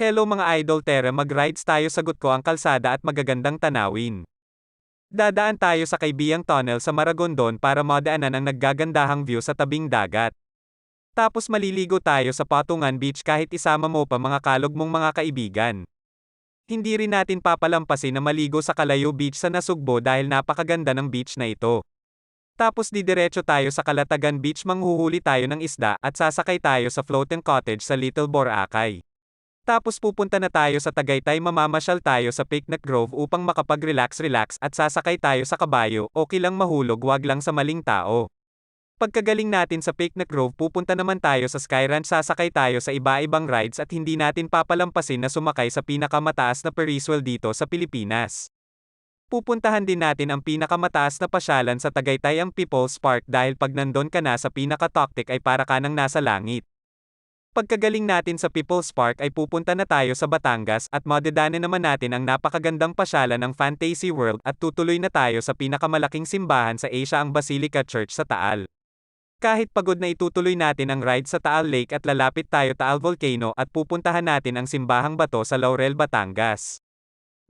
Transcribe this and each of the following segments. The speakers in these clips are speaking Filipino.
Hello mga idol Tera mag-rides tayo sagot ko ang kalsada at magagandang tanawin. Dadaan tayo sa Kaibiyang Tunnel sa Maragondon para madaanan ang naggagandahang view sa tabing dagat. Tapos maliligo tayo sa Patungan Beach kahit isama mo pa mga kalog mong mga kaibigan. Hindi rin natin papalampasin na maligo sa Kalayo Beach sa Nasugbo dahil napakaganda ng beach na ito. Tapos didiretso tayo sa Kalatagan Beach manghuhuli tayo ng isda at sasakay tayo sa floating cottage sa Little Boracay. Tapos pupunta na tayo sa Tagaytay mamamasyal tayo sa Picnic Grove upang makapag-relax-relax at sasakay tayo sa kabayo, okay lang mahulog wag lang sa maling tao. Pagkagaling natin sa Picnic Grove pupunta naman tayo sa Sky Ranch sasakay tayo sa iba-ibang rides at hindi natin papalampasin na sumakay sa pinakamataas na Ferriswheel dito sa Pilipinas. Pupuntahan din natin ang pinakamataas na pasyalan sa Tagaytay ang People's Park dahil pag nandon ka na sa pinaka-tactic ay para ka nang nasa langit. Pagkagaling natin sa People's Park ay pupunta na tayo sa Batangas at madedaanan naman natin ang napakagandang pasyalan ng Fantasy World at tutuloy na tayo sa pinakamalaking simbahan sa Asia ang Basilica Church sa Taal. Kahit pagod na itutuloy natin ang ride sa Taal Lake at lalapit tayo Taal Volcano at pupuntahan natin ang simbahang bato sa Laurel, Batangas.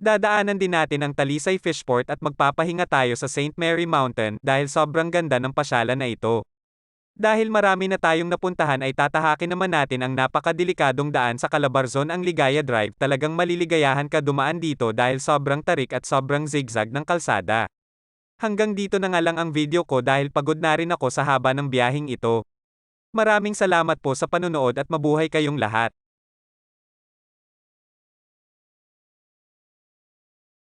Dadaanan din natin ang Talisay Fishport at magpapahinga tayo sa St. Mary Mountain dahil sobrang ganda ng pasyalan na ito. Dahil marami na tayong napuntahan ay tatahakin naman natin ang napakadelikadong daan sa Calabarzon ang Ligaya Drive talagang maliligayahan ka dumaan dito dahil sobrang tarik at sobrang zigzag ng kalsada. Hanggang dito na nga lang ang video ko dahil pagod na rin ako sa haba ng biyahing ito. Maraming salamat po sa panunood at mabuhay kayong lahat.